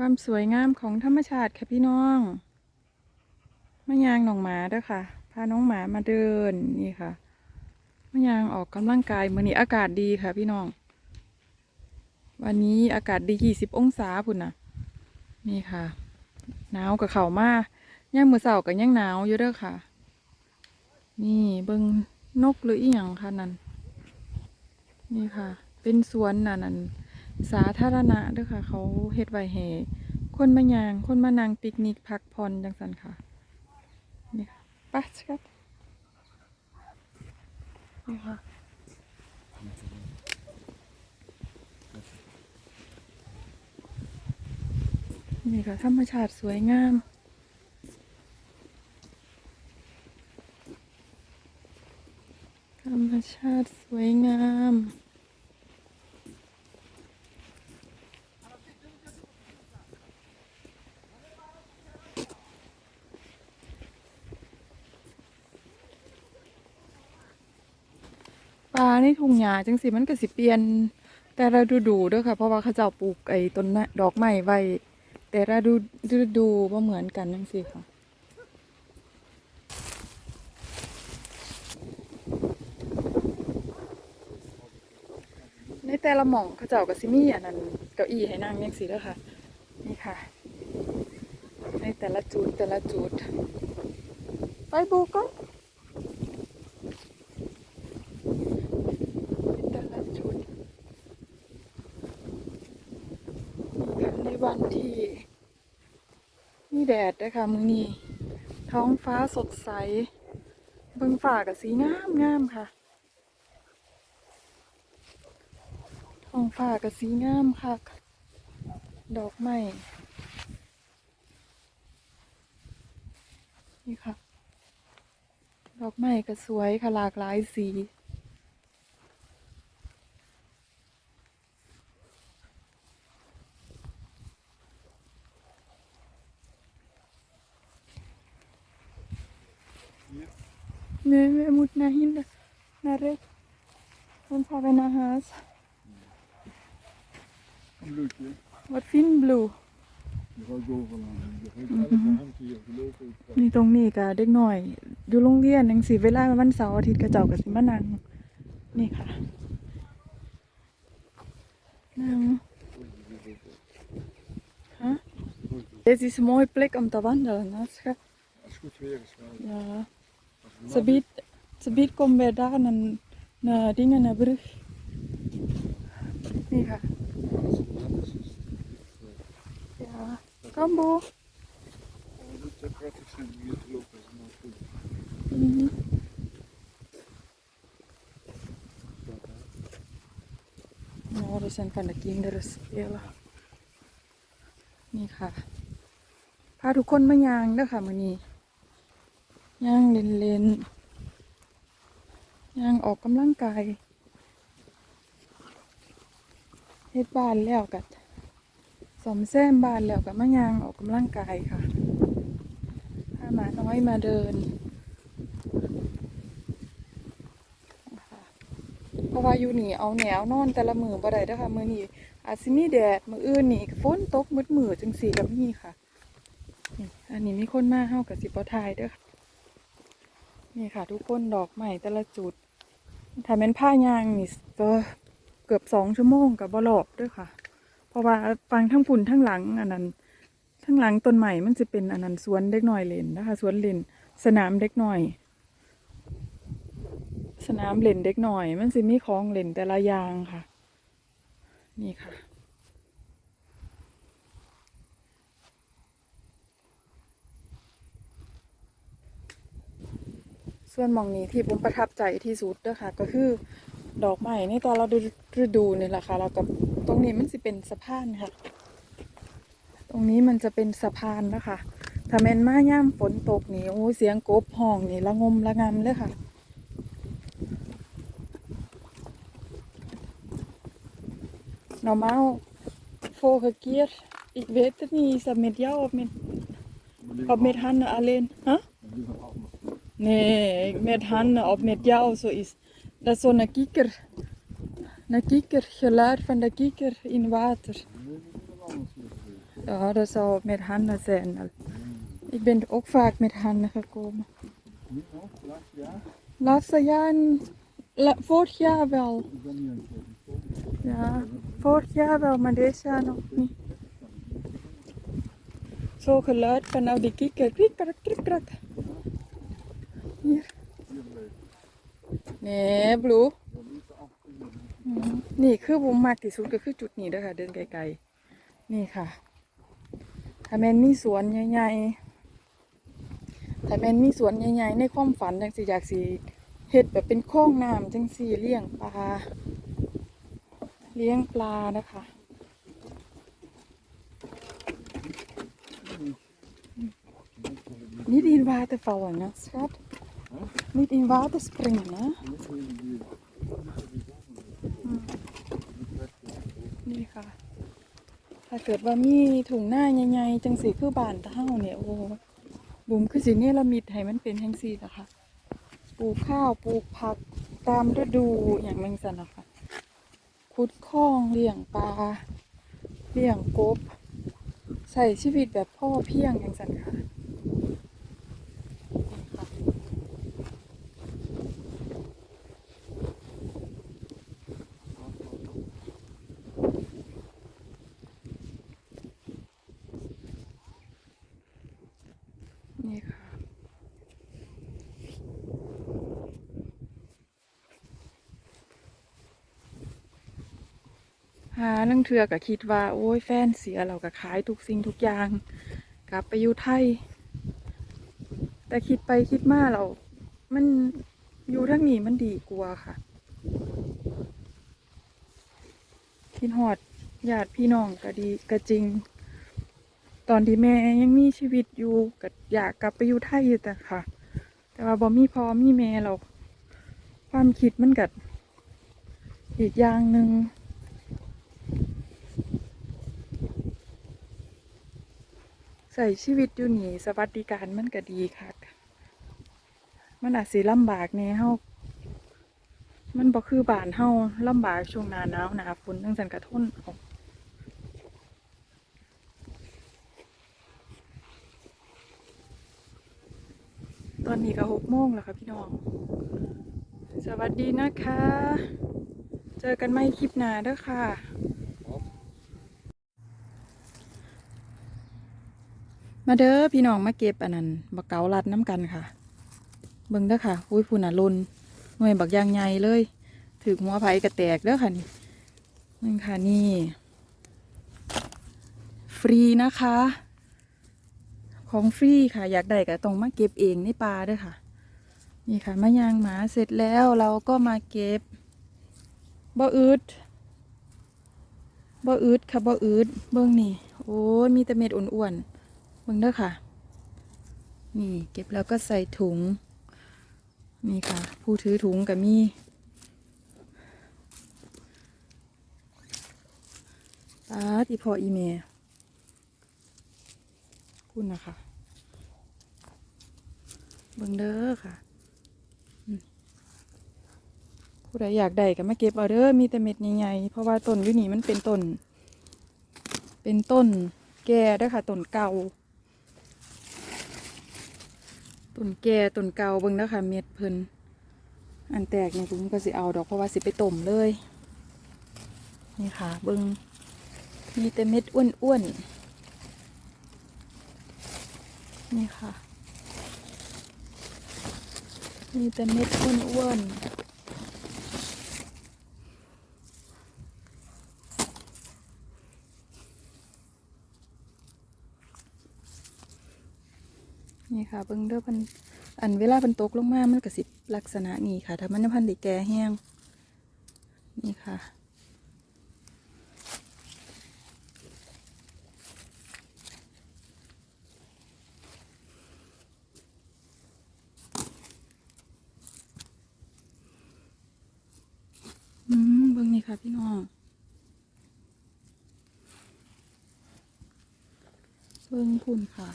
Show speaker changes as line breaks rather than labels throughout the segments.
ความสวยงามของธรรมชาติค่ะพี่น้องมะยางหนองหมาด้วยค่ะ พาน้องหมามาเดินนี่ค่ะมะยางออกกำลังกายเมื้อนี้อากาศดีค่ะพี่น้อง วันนี้อากาศดียี่สิบองศาพุ่นน่ะนี่ค่ะ หนาวกับเข่ามาย่างมือเสากับย่างหนาวอยู่เด้อค่ะ นี่เบิงนกหรืออีหยังค่ะนั่นนี่ค่ะ เป็นสวนน่ะนั่น สาธารณะด้อค่ะ เขาเฮ็ดไว้ให้คนมายาง คนมานางปิกนิกพักผ่อนจังสันค่ะ นี่ค่ะไปสกัดนี่ค่ะนี่ค่ะธรรมชาติสวยงามธรรมชาติสวยงาม ปลาในทุ่งหญ้าจังสิมันก็สิเปลี่ยน แต่ละฤดูด้วยค่ะ เพราะว่าเขาเจ้าปลูกไอ้ต้นดอกไม้ไว้ แต่ละฤดูดูบ่าเหมือนกันจังสิค่ะในแต่ละหม่องเขาเจ้าก็สิมีอันนั้นเก้าอี้ให้นั่งจังสิเด้อค่ะ นี่ค่ะ ในแต่ละจุดแต่ละจุด ไปบูก่อนแต่ละจุดนี่ค่ะใน วันที่มีแดดนะคะมือนี้ท้องฟ้าสดใส เบิ่งฟ้ากับสีงามงามค่ะ ท้องฟ้ากับสีงามค่ะ ดอกไม้นี่ค่ะ ดอกไม้ก็สวยค่ะหลากหลายสี Nee, we moeten naar hier, naar rechts. Dan gaan we naar huis.
Een bloedje.
Wat vind blue?
Je gaat overlaan. Je gaat elke hand hier gelopen.
นี่ตรงนี้ก็เด็กหน่อย อยู่โรงเรียนหนังสือเวลาวันเสาร์อาทิตย์ก็เจ้าก็สิมานั่งนี่ค่ะนั่งฮะ Dit is een mooie plek om te wandelen, hè, schat.
Als het goed weer is wel.
Ja.
Als het
Ze biedt, ze biedt komen we daar naar, naar dingen, naar brug. Nee, ja.
als het nat is, is het
Ja. Kom, Bo.
het moet zo prettig zijn om hier te lopen. Is het nou goed.
Mhm. Nou, dat zijn van de kinderen spelen. นี่ค่ะ พาทุกคนมายางเด้อค่ะมื้อนี้ ย่างเล่นเล่นๆย่างออกกำลังกายเฮ็ดบ้านแล้วกัสมแซมบ้านแล้วกับมายางออกกำลังกายค่ะพาหมาน้อยมาเดินเพราะว่าอยู่นี่เอาแนวนอนแต่ละมือบ่ได้เด้อค่ะมือนี้อาจสิมีแดดมืออื่นนี่ฝนตกมืดมือจังซี่ก็มีค่ะอันนี้มีคนมาเฮาก็สิบ่ถ่ายเด้อค่ะ นี่ค่ะ ทุกคนดอกไม้แต่ละจุดถ้าแม่นผ้ายางนี่ก็เกือบสองชั่วโมงก็บ่รอบด้อค่ะ เพราะว่าฟังทั้งพุ่นทั้งหลังอันนั้นทั้งหลังต้นใหม่มันจะเป็นอันนั้นสวนเด็กน้อยเล่นนะคะสวนเล่นสนามเด็กน้อย สนามเล่นเด็กหน่อย มันสิมีของเล่นแต่ละอย่างค่ะ นี่ค่ะ ส่วนมองนี้ที่ผมประทับใจที่สุดเด้อค่ะก็คือดอกไม้ในตอนเราฤดูนี่แหละค่ะแล้วก็ตรงนี้มันสิเป็นสะพานค่ะ ตรงนี้มันจะเป็นสะพานนะคะถ้าแม่นมาย่ำฝนตกนี่โอ้เสียงกบห้องนี่ละงมละงำเลยค่ะ Normaal, vorige keer, ik weet het niet, is dat met jou of met, of met Hanne alleen? Huh? Nee, met Hanne of met jou zo is. Dat is zo'n kikker. Een kikker, geluid van de kikker in water. Ja, dat zal met handen zijn. Ik ben ook vaak met handen gekomen.
Nog, laatste jaar?
Jaar, vorig jaar wel.
Niet.
Ja, vorig jaar wel, maar dit jaar nog niet. Zo geluid van nou die kikker. Krik, krak, krik, krak. Hier.
Hier blijven.
นี่บลูนี่คือบุมมากที่สุดก็คือจุดนี้เด้อค่ะ เดินไกลๆ นี่ค่ะ ถ้าแมนมีสวนใหญ่ๆ ถ้าแมนมีสวนใหญ่ๆ ในความฝันจังสิอยากสิเฮ็ดแบบเป็นโคลองน้ำจังสิเลี้ยงปลา เลี้ยงปลานะคะ Niet in water vallen, hè, schat. Niet in water springen, hè.
Niet in die- niet in die bomen.
นี่ค่ะ ถ้าเกิดว่ามีถุงหน้าใหญ่ๆจังสีคือบ้านเท่าเนี่ยโอ้บุ๋มคือสิเนี่ยละมิดให้มันเป็นจังสีนะคะปลูกข้าวปลูกผักตามฤดูอย่างแมงสันนะคะขุดคลองเลี้ยงปลาเลี้ยงกบ ใส่ชีวิตแบบพ่อเพียงอย่างสันค่ะนี่ค่ะ นี่ค่ะ หานังเทือก็คิดว่า โอ้ยแฟนเสียเราก็ขายทุกสิ่งทุกอย่าง กลับไปอยู่ไทย แต่คิดไปคิดมาเรา มันอยู่ทั้งนี้มันดีกว่าค่ะ คิดหอดญาติพี่น้องก็ดีก็จริง ตอนที่แม่ยังมีชีวิตอยู่ก็อยากกลับไปอยู่ไทยอยู่แต่ค่ะ แต่ว่าบ่มีพอมีแม่เรา ความคิดมันกัดอีกอย่างหนึ่ง ใส่ชีวิตอยู่นี่สวัสดิการมันก็ดีค่ะ มันอาจสิลำบากแหน่เฮามันบ่คือบ้านเฮาลำบากช่วงหน้าหนาวหนาฝนจังซั่นก็ทนเอาตอนนี้ก็หกโมงแล้วค่ะพี่น้อง สวัสดีนะคะ เจอกันใหม่คลิปหน้าเด้อค่ะ มาเด้อพี่น้องมาเก็บอันนั้นบักเกาลัดน้ำกันค่ะ เบิ่งเด้อค่ะอุ้ยพุ่นอะลนหน่วยบักยางใหญ่เลยถือหัวไผ่กระแตกเด้อค่ะนี่นี่ค่ะนี่ ฟรีนะคะ ของฟรีค่ะ อยากได้ก็ต้องมาเก็บเองในป่าเด้วยค่ะ นี่ค่ะมายางหมาเสร็จแล้วเราก็มาเก็บบ่อืดบ่อืดค่ะบ่อืดเบิ่งนี่โอ้ยมีแต่เม็ดอ้วนๆ เบิ่งเด้อค่ะ นี่เก็บแล้วก็ใส่ถุง นี่ค่ะ ผู้ถือถุงกับมีตาดอีพออีเมคุณนะคะเบิ่งเด้อค่ะผู้ใดอยากได้ก็มาเก็บเอาเด้อมีแต่เม็ดใหญ่ๆเพราะว่าต้นยูนี่มันเป็นต้น เป็นต้นแก่ด้อค่ะต้นเก่า ต้นแก่ต้นเก่าเบิ่งแล้วค่ะ เม็ดเพิ่นอันแตกเนี่ยผมก็สิเอาดอกเพราะว่าสิไปต้มเลย นี่ค่ะ เบิ่งมีแต่เม็ดอ้วนๆนี่ค่ะ มีแต่เม็ดอ้วนๆ นี่ค่ะเบิ่งเด้อพันอันเวลาพันตกลงมามันก็สิบลักษณะนี้ค่ะถ้ามันยังพันไดิแก่แห้งนี่ค่ะอืมเบิ่งนี่ค่ะพี่น้องเบิ่งพุ่นค่ะ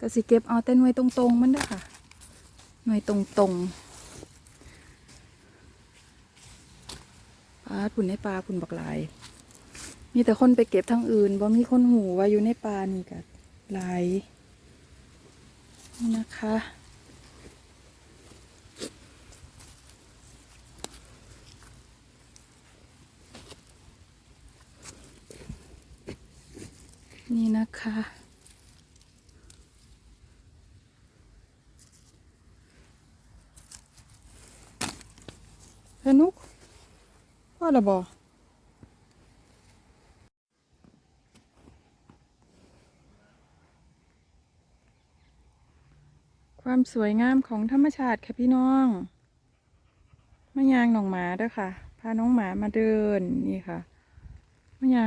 ก็สิเก็บเอาแต่หน่วยตรงๆมันด้อค่ะ หน่วยตรงตรงปลาปุ่นในปลาปุ่นบักหลาย มีแต่คนไปเก็บทางอื่นบ่มีคนหูว่าอยู่ในปลานี่กัหลายนะคะนี่นะคะ สนุกพ่อระบอความสวยงามของธรรมชาติค่ะพี่น้องมะยางหนองหมาด้วยค่ะ พาน้องหมามาเดินนี่ค่ะมะยาง